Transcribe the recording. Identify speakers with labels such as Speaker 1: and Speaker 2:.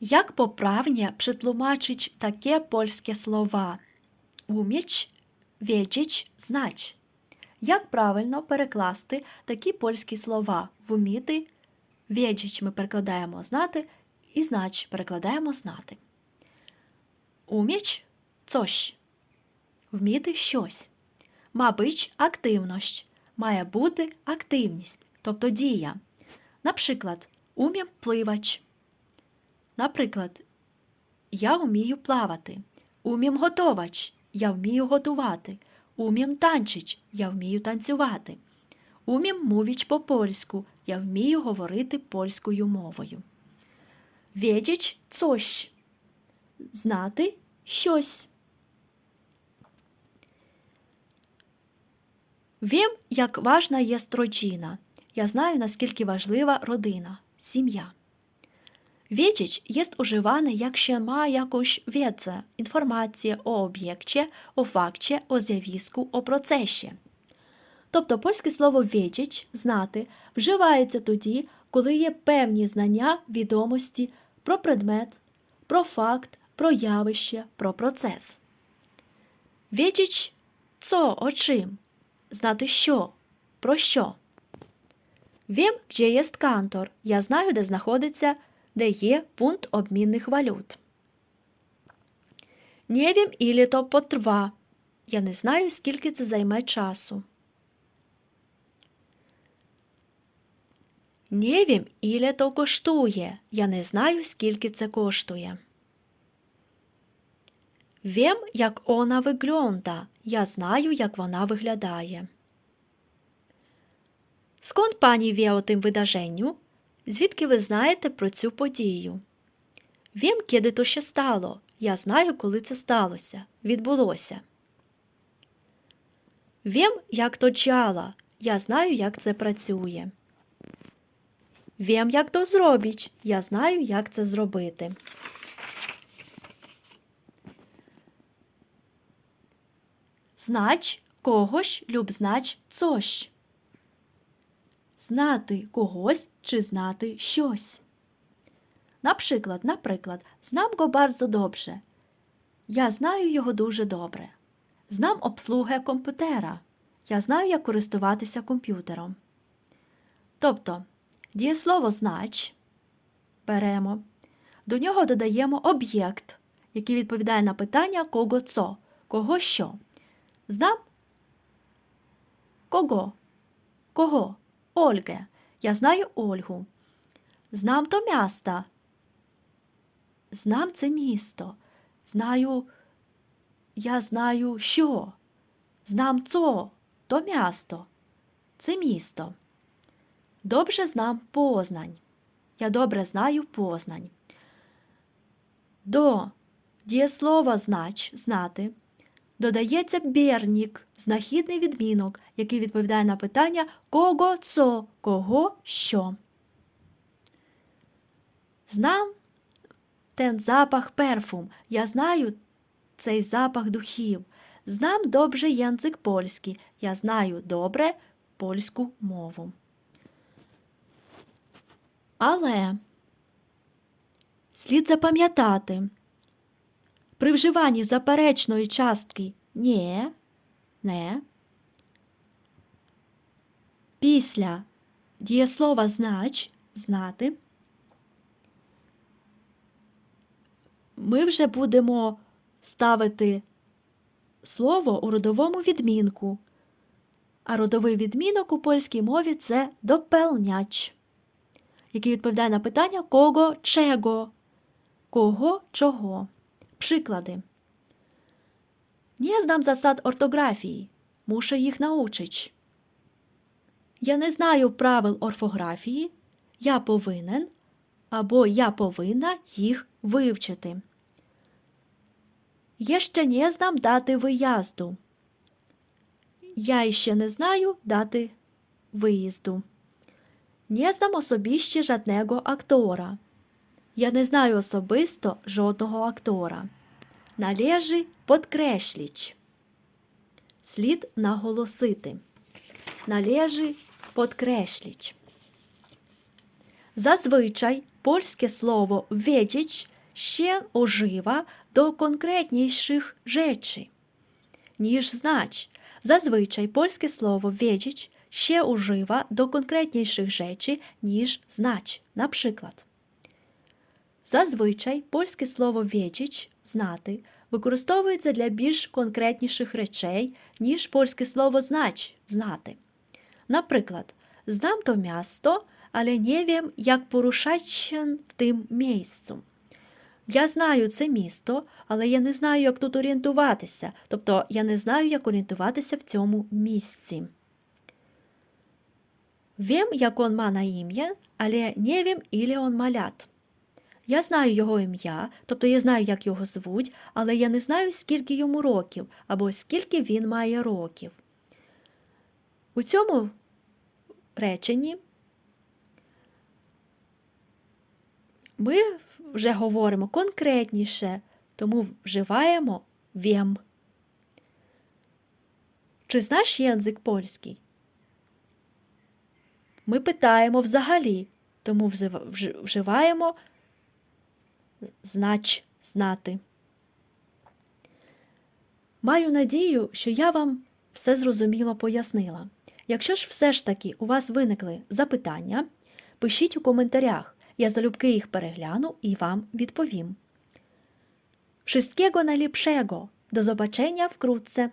Speaker 1: Як poprawnie przetłumaczyć takie polskie słowa? Umieć, wiedzieć, знать. Як правильно перекласти такі польські слова? Вміти, wiedzieć ми перекладаємо знати, і знач перекладаємо знати. Уміч coś. Вміти щось. Мабуть, активність. Має бути активність, тобто дія. Наприклад, умім пливач. Наприклад, я вмію плавати. Умім готовач. Я вмію готувати. Умім танчич. Я вмію танцювати. Умім мовіч по польську. Я вмію говорити польською мовою. Wiedzieć coś. Знати щось. Wiem, як важна є роdzina. Я знаю, наскільки важлива родина, сім'я. Wiedzieć jest używane, jak się ma jakąś wiedzę, informację o obiekcie, o fakcie, o o procesie. Тобто польське слово «wiedzieć» – знати вживається тоді, коли є певні знання, відомості про предмет, про факт, про явище, про процес. Wiedzieć – co, o czym, знати що, про що. Wiem, gdzie jest kantor. Я знаю, де знаходиться, де є пункт обмінних валют. Не wiem, ілі то потрва. Я не знаю, скільки це займе часу. Не wiem, іле то коштує. Я не знаю, скільки це коштує. Wiem, як вона виглядає. Я знаю, як вона виглядає. Скąd пані wie o tym? Звідки ви знаєте про цю подію? Wiem, kiedy то ще стало. Я знаю, коли це сталося, відбулося. Wiem, як то działa. Я знаю, як це працює. Wiem, як то зробіч. Я знаю, як це зробити. Знач когось люб знач coś. Знати когось чи знати щось. Наприклад, наприклад, знам го bardzo добре. Я знаю його дуже добре. Знам обслуги комп'ютера. Я знаю, як користуватися комп'ютером. Тобто, дієслово знач беремо, до нього додаємо об'єкт, який відповідає на питання кого цо, кого що. Знам кого? Кого? Ольге. Я знаю Ольгу. Знам то міста. Знам це місто. Знаю, я знаю що. Знам цо, то місто. Це місто. Добре знам Познань. Я добре знаю Познань. До дієслова знач знати додається бірнік, знахідний відмінок, який відповідає на питання кого цо, кого що. Знам ten запах перфум. Я знаю цей запах духів. Знам добре язик польський. Я знаю добре польську мову. Але слід запам'ятати, при вживанні заперечної частки «ні», «не» після дієслова знач знати ми вже будемо ставити слово у родовому відмінку, а родовий відмінок у польській мові це допелняч, який відповідає на питання кого чего, кого чого. Przykłady. Nie znam zasad ortografii. Muszę ich nauczyć. Я не знаю правил орфографії. Я повинен або я повинна їх вивчити. Я ще не знам дати виїзду. Я ще не знаю дати виїзду. Не знам особисто жодного актора. Я не знаю особисто жодного актора. Належи подкресліч. Слід наголосити. Належи подкресліч. Зазвичай польське слово wiedzieć ще ужива до конкретніших речей, ніж знач. Зазвичай польське слово wiedzieć ще ужива до конкретніших речей, ніж знач. Наприклад, зазвичай польське слово wiedzieć знати використовується для більш конкретніших речей, ніж польське слово знач знати. Наприклад, знам то miasto, але не wiem, як się в тим місцю. Я знаю це місто, але я не знаю, як тут орієнтуватися. Тобто я не знаю, як орієнтуватися в цьому місці. Wiem, як он ма на ім'я, але не wiem, ілі он малят. Я знаю його ім'я, тобто я знаю, як його звуть, але я не знаю, скільки йому років або скільки він має років. У цьому реченні ми вже говоримо конкретніше, тому вживаємо «wiem». Чи знаєш язик польський? Ми питаємо взагалі, тому вживаємо знач знати. Маю надію, що я вам все зрозуміло пояснила. Якщо ж все ж таки у вас виникли запитання, пишіть у коментарях. Я залюбки їх перегляну і вам відповім. Wszystkiego najlepszego. До побачення вкрутце.